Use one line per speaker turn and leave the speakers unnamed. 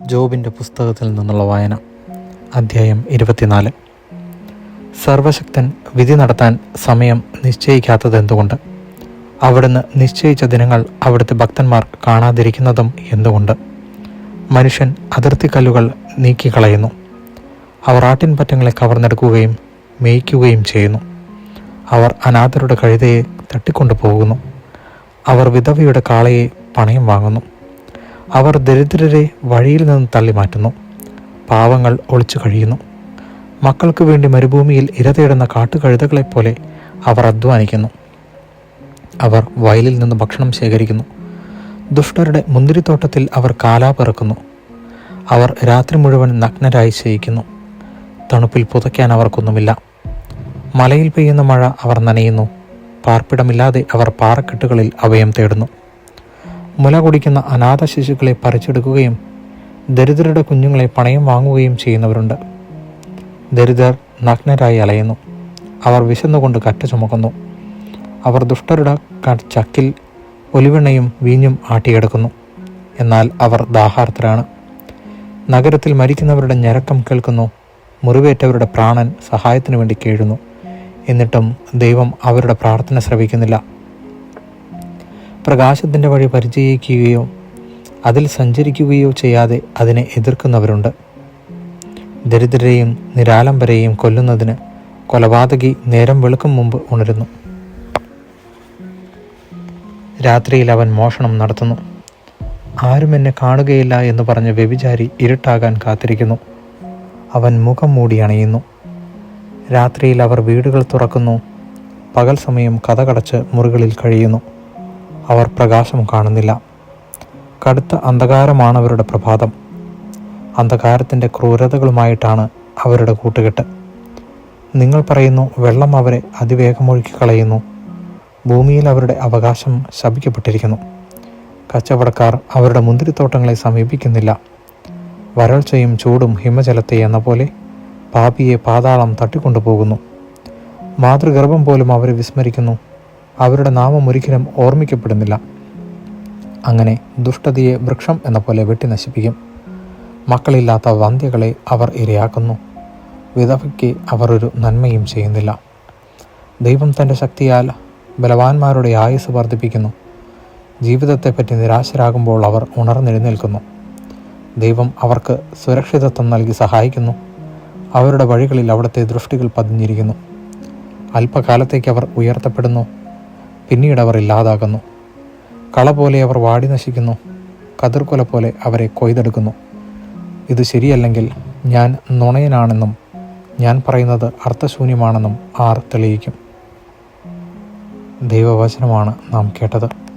ജോബിന്റെ പുസ്തകത്തിൽ നിന്നുള്ള വായന അധ്യായം ഇരുപത്തിനാല്. സർവശക്തൻ വിധി നടത്താൻ സമയം നിശ്ചയിക്കാത്തത് എന്തുകൊണ്ട് അവിടുന്ന് നിശ്ചയിച്ച ദിനങ്ങൾ അവിടുത്തെ ഭക്തന്മാർ കാണാതിരിക്കുന്നതും എന്തുകൊണ്ട്? മനുഷ്യൻ അതിർത്തി കല്ലുകൾ നീക്കിക്കളയുന്നു. അവർ ആട്ടിൻപറ്റങ്ങളെ കവർന്നെടുക്കുകയും മേയ്ക്കുകയും ചെയ്യുന്നു. അവർ അനാഥരുടെ കഴുതയെ തട്ടിക്കൊണ്ടു പോകുന്നു അവർ വിധവയുടെ കാളയെ പണയം വാങ്ങുന്നു. അവർ ദരിദ്രരെ വഴിയിൽ നിന്ന് തള്ളി മാറ്റുന്നു. പാവങ്ങൾ ഒളിച്ചു കഴിയുന്നു. മക്കൾക്ക് വേണ്ടി മരുഭൂമിയിൽ ഇരതേടുന്ന കാട്ടുകഴുതകളെപ്പോലെ അവർ അധ്വാനിക്കുന്നു. അവർ വയലിൽ നിന്ന് ഭക്ഷണം ശേഖരിക്കുന്നു. ദുഷ്ടരുടെ മുന്തിരിത്തോട്ടത്തിൽ അവർ കാലാപിറക്കുന്നു അവർ രാത്രി മുഴുവൻ നഗ്നരായി ശയിക്കുന്നു. തണുപ്പിൽ പുതയ്ക്കാൻ അവർക്കൊന്നുമില്ല. മലയിൽ പെയ്യുന്ന മഴ അവർ നനയുന്നു. പാർപ്പിടമില്ലാതെ അവർ പാറക്കെട്ടുകളിൽ അഭയം തേടുന്നു. മുല കുടിക്കുന്ന അനാഥ ശിശുക്കളെ പറിച്ചെടുക്കുകയും ദരിദ്രരുടെ കുഞ്ഞുങ്ങളെ പണയം വാങ്ങുകയും ചെയ്യുന്നവരുണ്ട്. ദരിദ്രർ നഗ്നരായി അലയുന്നു. അവർ വിശന്നുകൊണ്ട് കറ്റ ചുമക്കുന്നു. അവർ ദുഷ്ടരുടെ ചക്കിൽ ഒലിവെണ്ണയും വീഞ്ഞും ആട്ടിയെടുക്കുന്നു. എന്നാൽ അവർ ദാഹാർത്തരാണ് നഗരത്തിൽ മരിക്കുന്നവരുടെ ഞരക്കം കേൾക്കുന്നു. മുറിവേറ്റവരുടെ പ്രാണൻ സഹായത്തിനു വേണ്ടി കേഴുന്നു. എന്നിട്ടും ദൈവം അവരുടെ പ്രാർത്ഥന ശ്രവിക്കുന്നില്ല. പ്രകാശത്തിന്റെ വഴി പരിചയിക്കുകയോ അതിൽ സഞ്ചരിക്കുകയോ ചെയ്യാതെ അതിനെ എതിർക്കുന്നവരുണ്ട്. ദരിദ്രരെയും നിരാലംബരെയും കൊല്ലുന്നതിന് കൊലപാതകി നേരം വെളുക്കും മുമ്പ് ഉണരുന്നു. രാത്രിയിൽ അവൻ മോഷണം നടത്തുന്നു. ആരും എന്നെ കാണുകയില്ല എന്ന് പറഞ്ഞ് വ്യഭിചാരി ഇരുട്ടാകാൻ കാത്തിരിക്കുന്നു. അവൻ മുഖം മൂടി അണിയുന്നു. രാത്രിയിൽ അവർ വീടുകൾ തുറക്കുന്നു. പകൽ സമയം കഥകടച്ച് മുറികളിൽ കഴിയുന്നു. അവർ പ്രകാശം കാണുന്നില്ല. കടുത്ത അന്ധകാരമാണ് അവരുടെ പ്രഭാതം. അന്ധകാരത്തിന്റെ ക്രൂരതകളുമായിട്ടാണ് അവരുടെ കൂട്ടുകെട്ട്. നിങ്ങൾ പറയുന്നു വെള്ളം അവരെ അതിവേഗമൊഴുക്കി കളയുന്നു ഭൂമിയിൽ അവരുടെ അവകാശം ശപിക്കപ്പെട്ടിരിക്കുന്നു. കച്ചവടക്കാർ അവരുടെ മുന്തിരിത്തോട്ടങ്ങളെ സമീപിക്കുന്നില്ല. വരൾച്ചയും ചൂടും ഹിമജലത്തെ എന്ന പോലെ പാപിയെ പാതാളം തട്ടിക്കൊണ്ടുപോകുന്നു. മാതൃഗർഭം പോലും അവരെ വിസ്മരിക്കുന്നു. അവരുടെ നാമം ഒരിക്കലും ഓർമ്മിക്കപ്പെടുന്നില്ല. അങ്ങനെ ദുഷ്ടതയെ വൃക്ഷം എന്ന പോലെ വെട്ടി നശിപ്പിക്കും. മക്കളില്ലാത്ത വന്ധ്യകളെ അവർ ഇരയാക്കുന്നു. വിധവയ്ക്ക് അവർ ഒരു നന്മയും ചെയ്യുന്നില്ല. ദൈവം തന്റെ ശക്തിയാൽ ബലവാന്മാരുടെ ആയുസ് വർദ്ധിപ്പിക്കുന്നു. ജീവിതത്തെപ്പറ്റി നിരാശരാകുമ്പോൾ അവർ ഉണർന്നെഴുന്നേൽക്കുന്നു. ദൈവം അവർക്ക് സുരക്ഷിതത്വം നൽകി സഹായിക്കുന്നു. അവരുടെ വഴികളിൽ അവിടുത്തെ ദൃഷ്ടികൾ പതിഞ്ഞിരിക്കുന്നു. അല്പകാലത്തേക്ക് അവർ ഉയർത്തപ്പെടുന്നു. പിന്നീട് അവർ ഇല്ലാതാകുന്നു. കള പോലെ അവർ വാടി നശിക്കുന്നു. കതിർക്കൊല പോലെ അവരെ കൊയ്തെടുക്കുന്നു. ഇത് ശരിയല്ലെങ്കിൽ ഞാൻ നുണയനാണെന്നും ഞാൻ പറയുന്നത് അർത്ഥശൂന്യമാണെന്നും ആർ തെളിയിക്കും. ദൈവവചനമാണ് നാം കേട്ടത്.